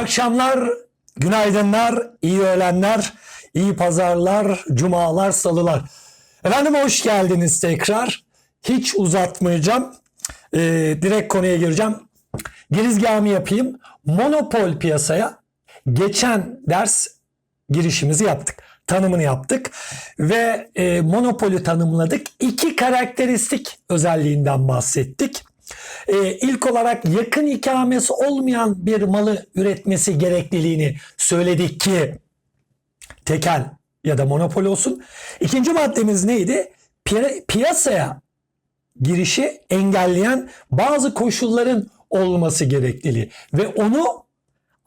akşamlar, günaydınlar, iyi öğlenler, iyi pazarlar, cumalar, salılar. Efendim hoş geldiniz tekrar. Hiç uzatmayacağım. Ee, direkt konuya gireceğim. Girizgahımı yapayım. Monopol piyasaya geçen ders girişimizi yaptık. Tanımını yaptık ve e, monopolü tanımladık. İki karakteristik özelliğinden bahsettik. E, ilk olarak yakın ikamesi olmayan bir malı üretmesi gerekliliğini söyledik ki tekel ya da monopol olsun. İkinci maddemiz neydi? Piya- piyasaya girişi engelleyen bazı koşulların olması gerekliliği ve onu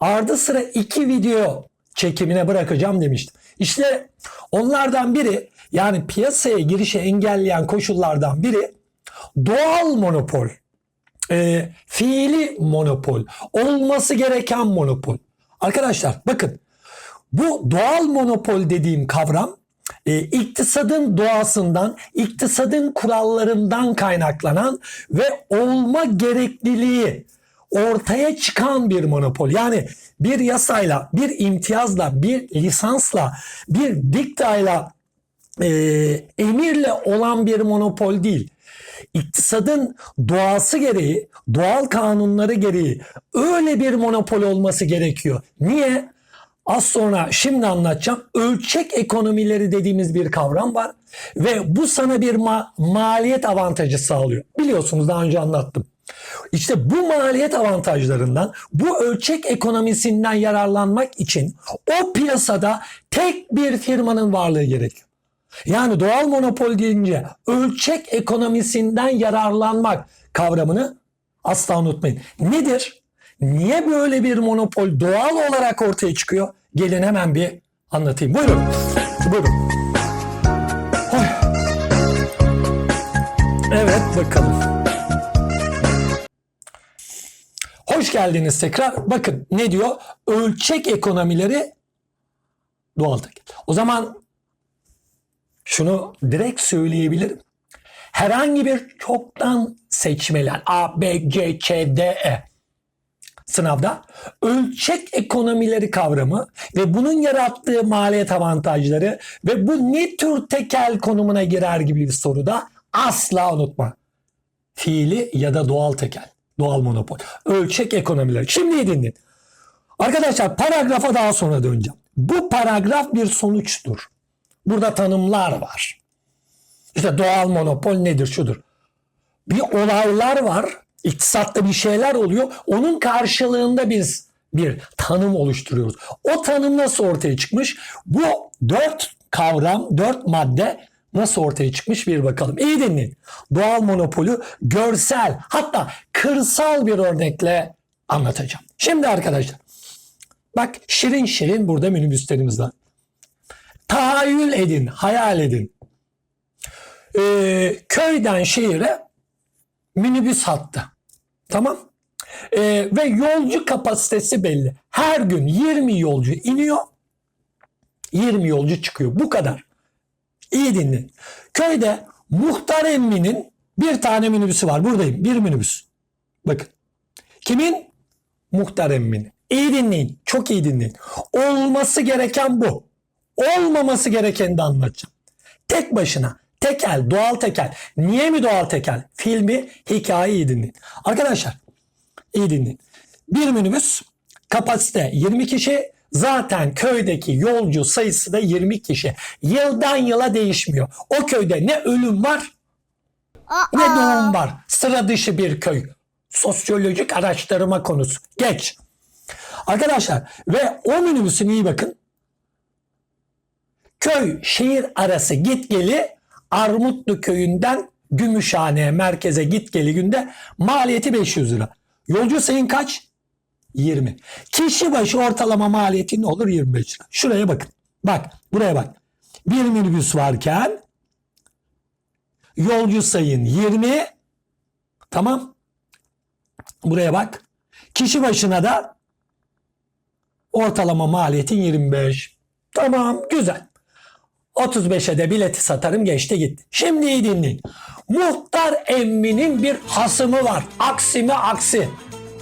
ardı sıra iki video çekimine bırakacağım demiştim. İşte onlardan biri yani piyasaya girişi engelleyen koşullardan biri doğal monopol. E, fiili monopol. Olması gereken monopol. Arkadaşlar bakın bu doğal monopol dediğim kavram e, iktisadın doğasından, iktisadın kurallarından kaynaklanan ve olma gerekliliği ortaya çıkan bir monopol. Yani bir yasayla, bir imtiyazla, bir lisansla, bir diktayla, e, emirle olan bir monopol değil. İktisadın doğası gereği, doğal kanunları gereği öyle bir monopol olması gerekiyor. Niye? Az sonra şimdi anlatacağım. Ölçek ekonomileri dediğimiz bir kavram var ve bu sana bir ma- maliyet avantajı sağlıyor. Biliyorsunuz daha önce anlattım. İşte bu maliyet avantajlarından, bu ölçek ekonomisinden yararlanmak için o piyasada tek bir firmanın varlığı gerekiyor. Yani doğal monopol deyince ölçek ekonomisinden yararlanmak kavramını asla unutmayın. Nedir? Niye böyle bir monopol doğal olarak ortaya çıkıyor? Gelin hemen bir anlatayım. Buyurun. Buyurun. Oy. Evet bakalım. Hoş geldiniz tekrar. Bakın ne diyor? Ölçek ekonomileri doğal tekel. O zaman şunu direkt söyleyebilirim. Herhangi bir çoktan seçmelen A, B, C, Ç, D, E sınavda ölçek ekonomileri kavramı ve bunun yarattığı maliyet avantajları ve bu ne tür tekel konumuna girer gibi bir soruda asla unutma. Fiili ya da doğal tekel, doğal monopol. Ölçek ekonomileri. Şimdi dinleyin. Arkadaşlar paragrafa daha sonra döneceğim. Bu paragraf bir sonuçtur. Burada tanımlar var. İşte doğal monopol nedir şudur. Bir olaylar var. İktisatta bir şeyler oluyor. Onun karşılığında biz bir tanım oluşturuyoruz. O tanım nasıl ortaya çıkmış? Bu dört kavram, dört madde nasıl ortaya çıkmış bir bakalım. İyi dinleyin. Doğal monopolü görsel hatta kırsal bir örnekle anlatacağım. Şimdi arkadaşlar bak şirin şirin burada minibüslerimiz var. Tahayyül edin, hayal edin. Ee, köyden şehire minibüs hattı. Tamam. Ee, ve yolcu kapasitesi belli. Her gün 20 yolcu iniyor. 20 yolcu çıkıyor. Bu kadar. İyi dinleyin. Köyde muhtar emminin bir tane minibüsü var. Buradayım. Bir minibüs. Bakın. Kimin? Muhtar emminin. İyi dinleyin. Çok iyi dinleyin. Olması gereken bu. Olmaması gerekeni de anlatacağım. Tek başına tekel, doğal tekel. Niye mi doğal tekel? Filmi, hikayeyi dinleyin. Arkadaşlar iyi dinleyin. Bir minibüs kapasite 20 kişi zaten köydeki yolcu sayısı da 20 kişi. Yıldan yıla değişmiyor. O köyde ne ölüm var ne doğum var. Sıra dışı bir köy. Sosyolojik araştırma konusu. Geç. Arkadaşlar ve o minibüsün iyi bakın. Köy şehir arası git geli Armutlu köyünden Gümüşhane merkeze git geli günde maliyeti 500 lira. Yolcu sayın kaç? 20. Kişi başı ortalama maliyeti ne olur? 25 lira. Şuraya bakın. Bak buraya bak. Bir minibüs varken yolcu sayın 20. Tamam. Buraya bak. Kişi başına da ortalama maliyetin 25. Tamam güzel. 35'e de bileti satarım geçti gitti. Şimdi iyi dinleyin. Muhtar emminin bir hasımı var. Aksi mi aksi.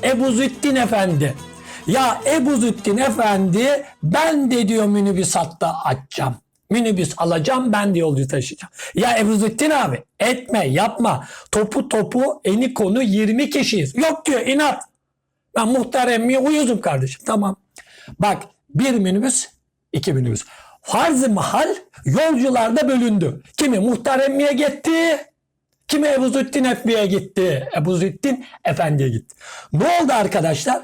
Ebu Züttin Efendi. Ya Ebu Züttin Efendi ben de diyor minibüs hatta açacağım. Minibüs alacağım ben de yolcu taşıyacağım. Ya Ebu Züttin abi etme yapma. Topu topu eni konu 20 kişiyiz. Yok diyor inat. Ben muhtar emmiye uyuzum kardeşim. Tamam. Bak bir minibüs iki minibüs. Farz-ı mahal yolcular da bölündü. Kimi muhtar emmiye gitti. Kimi Ebu Züttin Efendi'ye gitti. Ebu Züttin Efendi'ye gitti. Ne oldu arkadaşlar?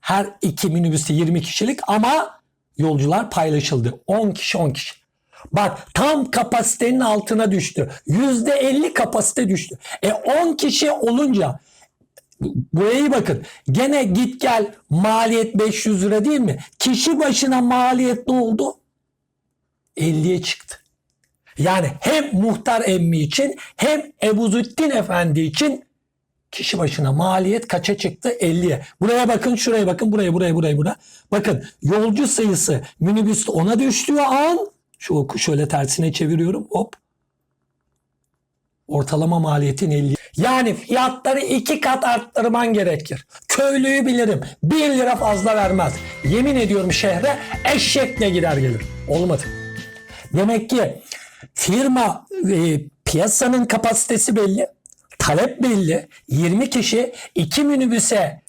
Her iki minibüste 20 kişilik ama yolcular paylaşıldı. 10 kişi 10 kişi. Bak tam kapasitenin altına düştü. %50 kapasite düştü. E 10 kişi olunca buraya iyi bakın. Gene git gel maliyet 500 lira değil mi? Kişi başına maliyet ne oldu? 50'ye çıktı. Yani hem muhtar emmi için hem Ebu Züttin Efendi için kişi başına maliyet kaça çıktı? 50'ye. Buraya bakın, şuraya bakın, buraya, buraya, buraya, buraya. Bakın yolcu sayısı minibüste 10'a düştüğü an şu oku şöyle tersine çeviriyorum. Hop. Ortalama maliyetin 50. Yani fiyatları iki kat arttırman gerekir. Köylüyü bilirim. 1 lira fazla vermez. Yemin ediyorum şehre eşekle gider gelir. Olmadı. Demek ki firma e, piyasanın kapasitesi belli. Talep belli. 20 kişi 2 minibüse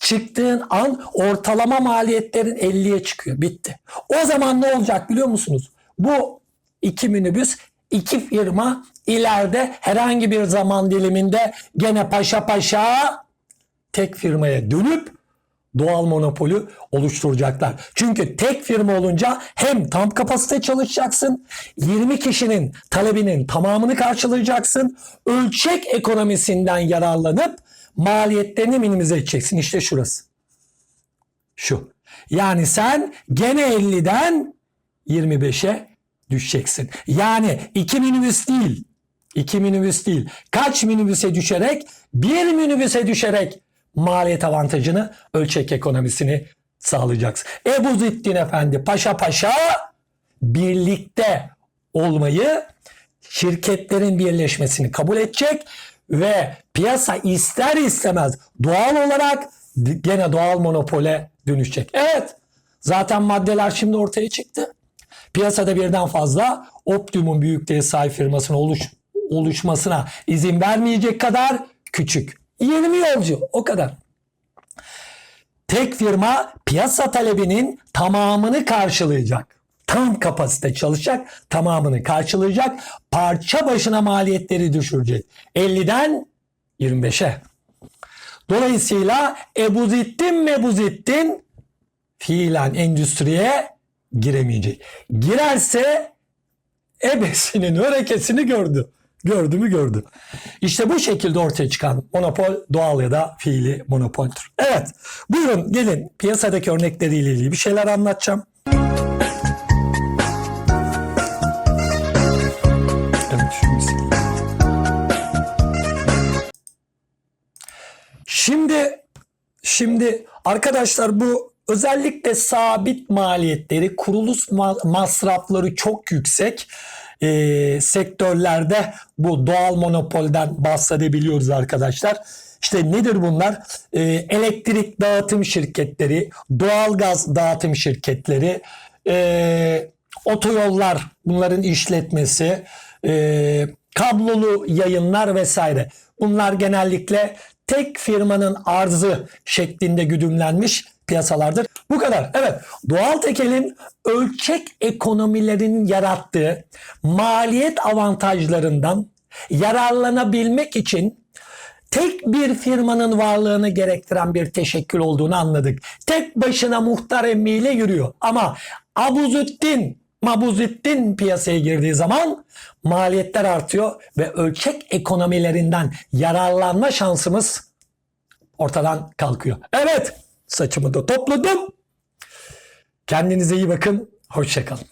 çıktığın an ortalama maliyetlerin 50'ye çıkıyor. Bitti. O zaman ne olacak biliyor musunuz? Bu iki minibüs iki firma ileride herhangi bir zaman diliminde gene paşa paşa tek firmaya dönüp doğal monopolü oluşturacaklar. Çünkü tek firma olunca hem tam kapasite çalışacaksın, 20 kişinin talebinin tamamını karşılayacaksın, ölçek ekonomisinden yararlanıp maliyetlerini minimize edeceksin. İşte şurası. Şu. Yani sen gene 50'den 25'e düşeceksin. Yani iki minibüs değil. iki minibüs değil. Kaç minibüse düşerek? Bir minibüse düşerek maliyet avantajını, ölçek ekonomisini sağlayacaksın. Ebu Zittin Efendi paşa paşa birlikte olmayı, şirketlerin birleşmesini kabul edecek ve piyasa ister istemez doğal olarak gene doğal monopole dönüşecek. Evet zaten maddeler şimdi ortaya çıktı. Piyasada birden fazla optimum büyüklüğe sahip firmasının oluş, oluşmasına izin vermeyecek kadar küçük. 20 yolcu o kadar. Tek firma piyasa talebinin tamamını karşılayacak. Tam kapasite çalışacak, tamamını karşılayacak. Parça başına maliyetleri düşürecek. 50'den 25'e. Dolayısıyla Ebu Zittin Mebu Zittin fiilen endüstriye giremeyecek. Girerse ebesinin örekesini gördü. Gördü mü gördü. İşte bu şekilde ortaya çıkan monopol doğal ya da fiili monopoldür. Evet buyurun gelin piyasadaki örnekleriyle ilgili bir şeyler anlatacağım. Şimdi şimdi arkadaşlar bu özellikle sabit maliyetleri, kuruluş ma- masrafları çok yüksek e, sektörlerde bu doğal monopolden bahsedebiliyoruz arkadaşlar. İşte nedir bunlar? E, elektrik dağıtım şirketleri, doğalgaz dağıtım şirketleri, e, otoyollar bunların işletmesi, e, kablolu yayınlar vesaire. Bunlar genellikle tek firmanın arzı şeklinde güdümlenmiş piyasalardır. Bu kadar. Evet. Doğal tekelin ölçek ekonomilerinin yarattığı maliyet avantajlarından yararlanabilmek için tek bir firmanın varlığını gerektiren bir teşekkül olduğunu anladık. Tek başına muhtar emmiyle yürüyor. Ama Abuzüttin, Mabuzüttin piyasaya girdiği zaman maliyetler artıyor ve ölçek ekonomilerinden yararlanma şansımız ortadan kalkıyor. Evet saçımı da topladım. Kendinize iyi bakın. Hoşçakalın.